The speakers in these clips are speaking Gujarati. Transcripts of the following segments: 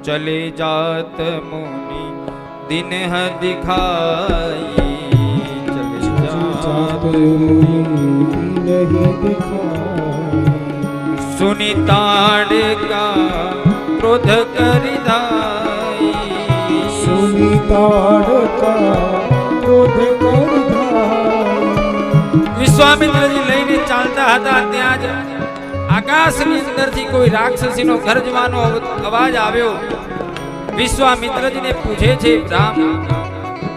चले जात मुनि दिन ह दिखाई चले जात सुनि ताड़ का क्रोध कर धाई વિશ્વામિત્રજી લઈને ચાલતા હતા ત્યાં જ આકાશની અંદરથી કોઈ રાક્ષસીનો ગર્જવાનો અવાજ આવ્યો. વિશ્વામિત્રજીને પૂછે છે, રામ,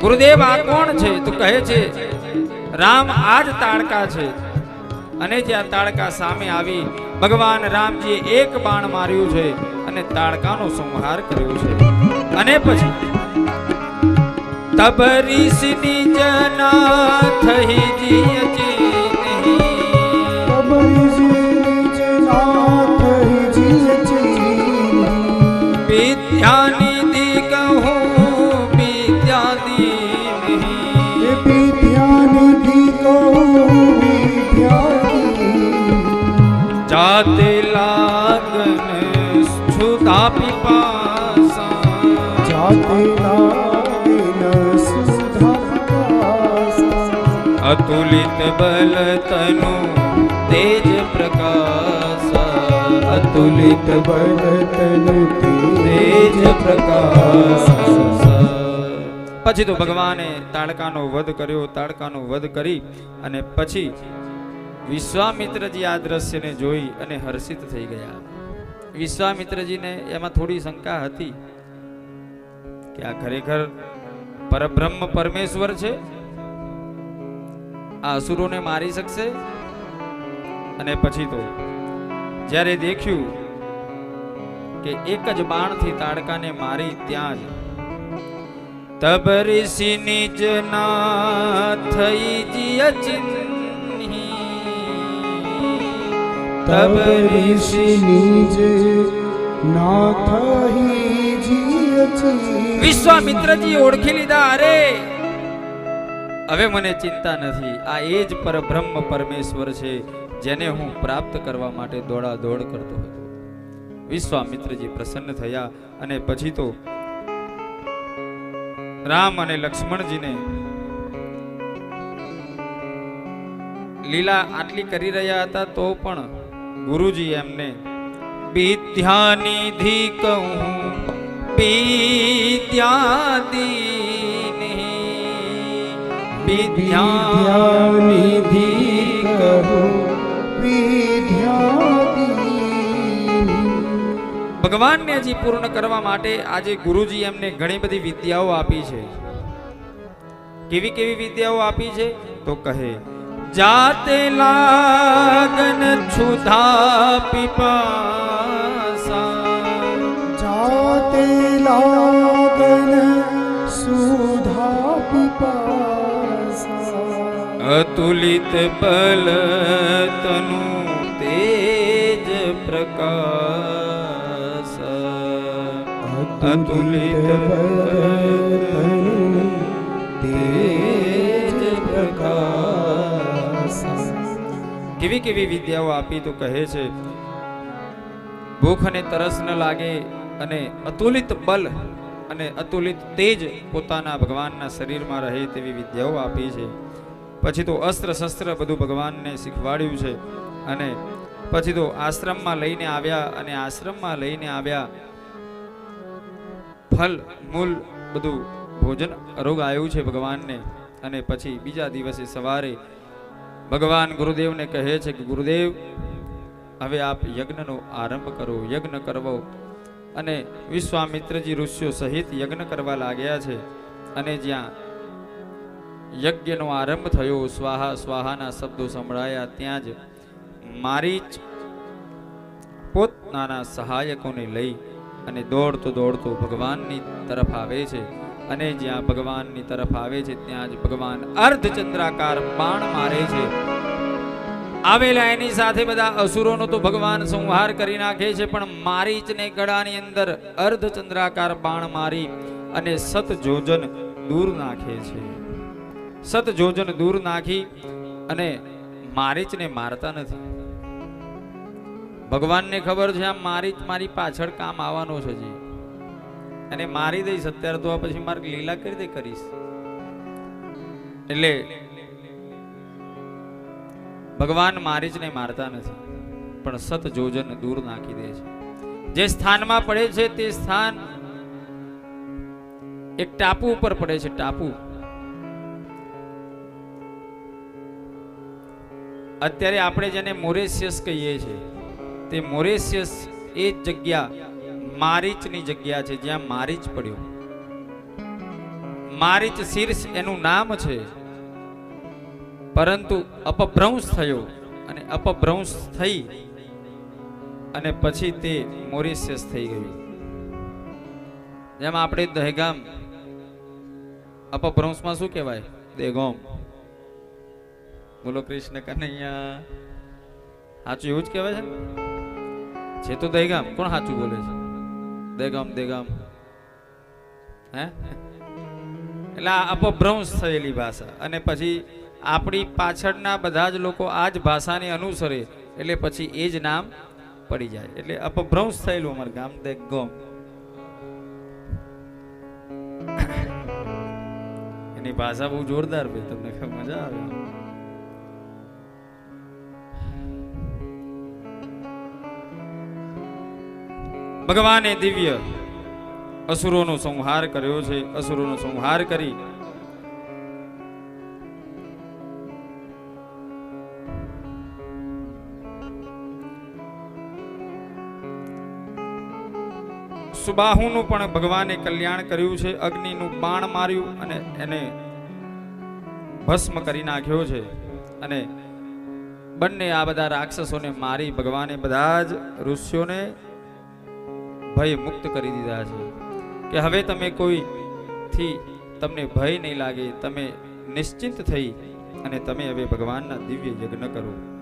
ગુરુદેવ, આ કોણ છે? તો કહે છે, રામ આ જ તાડકા છે. અને જ્યાં તાડકા સામે આવી ભગવાન રામજીએ એક બાણ માર્યું છે અને તાડકાનો સંહાર કર્યો છે. અને પછી તબરીસની જના થઈ જીય જાતે લાગન છુતા પીપાસા. અતુલિત બલ તનુ તેજ પ્રકાશ. અતુલિત તેજ પ્રકાશ. પછી તો ભગવાને તાડકાનો વધ કર્યો તાડકાનો વધ કરી અને પછી વિશ્વામિત્રજી આ દ્રશ્યને જોઈ અને હર્ષિત થઈ ગયા. વિશ્વામિત્રજીને એમાં થોડી શંકા હતી કે આ ખરેખર પરબ્રહ્મ પરમેશ્વર છે? આ અસુરોને મારી શકશે? અને પછી તો, જ્યારે દેખ્યું કે એક જ બાણથી તાડકાને મારી ત્યાં જ, તબ ઋષિ ના થઈ જી ચિન્હી તબ ઋષિ વિશ્વામિત્રજી ઓળખી લીધા અરે હવે મને ચિંતા નથી આ એ જ પરબ્રહ્મ પરમેશ્વર છે જેને હું પ્રાપ્ત કરવા માટે દોડા દોડ કરતો હતો વિશ્વામિત્રજી પ્રસન્ન થયા અને પછી તો રામ અને લક્ષ્મણજીને લીલા આટલી કરી રહ્યા હતા તો પણ ગુરુજી એમને, વિદ્યાનિધિ કહું, વિદ્યાદીની, વિદ્યાનિધિ કહું ભગવાનને હજી પૂર્ણ કરવા માટે આજે ગુરુજી એમને ઘણી બધી વિદ્યાઓ આપી છે. કેવી કેવી વિદ્યાઓ આપી છે? તો કહે जाते लागन जा पिपासा। जाते लागन सुधा पिपासा। अतुलित बल तनु तेज प्रकाश। अतुलित बल કેવી કેવી વિદ્યાઓ આપી તો કહે છે, ભૂખ અને તરસ ન લાગે અને અતુલિત બલ અને અતુલિત તેજ પોતાના ભગવાનના શરીરમાં રહે તેવી વિદ્યાઓ આપી છે. પછી તો અસ્ત્ર શસ્ત્ર બધું ભગવાનને શીખવાડ્યું છે અને પછી તો આશ્રમમાં લઈને આવ્યા અને આશ્રમમાં લઈને આવ્યા. ફલ, મૂલ બધું ભોજન, રોગ આવ્યું છે ભગવાનને અને પછી બીજા દિવસે સવારે ભગવાન ગુરુદેવને કહે છે કે ગુરુદેવ, હવે આપ યજ્ઞનો આરંભ કરો, યજ્ઞ કરવો. અને વિશ્વામિત્રજી ઋષિઓ સહિત યજ્ઞ કરવા લાગ્યા છે. અને જ્યાં યજ્ઞનો આરંભ થયો, સ્વાહા સ્વાહાના શબ્દો સંભળાયા, ત્યાં જ મારીચ પોતાના સહાયકોને લઈ અને દોડતો દોડતો ભગવાનની તરફ આવે છે. અને જ્યાં ભગવાનની તરફ આવે છે, ત્યાં જ ભગવાન અર્ધચંદ્રાકાર બાણ મારે છે. આવેલા એની સાથે બધા અસુરોનો તો ભગવાન સંહાર કરી નાખે છે, પણ મારીચને ગળાની અંદર અર્ધચંદ્રાકાર બાણ મારી અને સત જોજન દૂર નાખે છે. સત જોજન દૂર નાખી અને મારીચને મારતા નથી. ભગવાનને ખબર છે, આ મારીચ મારી પાછળ કામ આવવાનો છે જી અને મારી દઈશ, અત્યારે તો પછી મારે લીલા કરી દે કરીશ? એટલે ભગવાન મારીચને મારતા નથી, પણ સત જોજન દૂર નાખી દે છે. જે સ્થાનમાં પડે છે તે સ્થાન એક ટાપુ ઉપર પડે છે, ટાપુ. અત્યારે આપણે જેને મોરેશિયસ કહીએ છીએ, તે મોરેશિયસ એ જ જગ્યા મારીચની જગ્યા છે, જ્યાં મારીચ પડ્યો. મારીચ શીર્ષ એનું નામ છે. પરંતુ અપભ્રંશ થયો અને અપભ્રંશ થઈ અને પછી તે મોરિશિયસ થઈ ગયું. જેમ આપણે દહેગામ, અપભ્રંશમાં શું કહેવાય? દેગોમ બોલો કૃષ્ણ કનૈયા. સાચું એવું જ કહેવાય છે? છે તો દહેગામ, કોણ સાચું બોલે છે? દેગામ દેગામ. એટલે અપભ્રંશ થયેલી ભાષા. અને પછી આપણી પાછળના બધા જ લોકો આ જ ભાષાને અનુસરે, એટલે પછી એ જ નામ પડી જાય. એટલે અપભ્રંશ થયેલું અમારું ગામ દેગોમ. એની ભાષા બહુ જોરદાર ભાઈ તમને મજા આવે. ભગવાને દિવ્ય અસુરોનો સંહાર કર્યો છે. અસુરોનો સંહાર કરી સુબાહુનું પણ ભગવાને કલ્યાણ કર્યું છે. અગ્નિનું બાણ માર્યું અને એને ભસ્મ કરી નાખ્યો છે. અને બંને આ બધા રાક્ષસોને મારી ભગવાને બધા જ ઋષિઓને ભય મુક્ત કરી દીધા છે. કે હવે તમે કોઈથી તમને ભય નહીં લાગે, તમે નિશ્ચિંત થઈ અને તમે હવે ભગવાનના દિવ્ય યજ્ઞ કરો.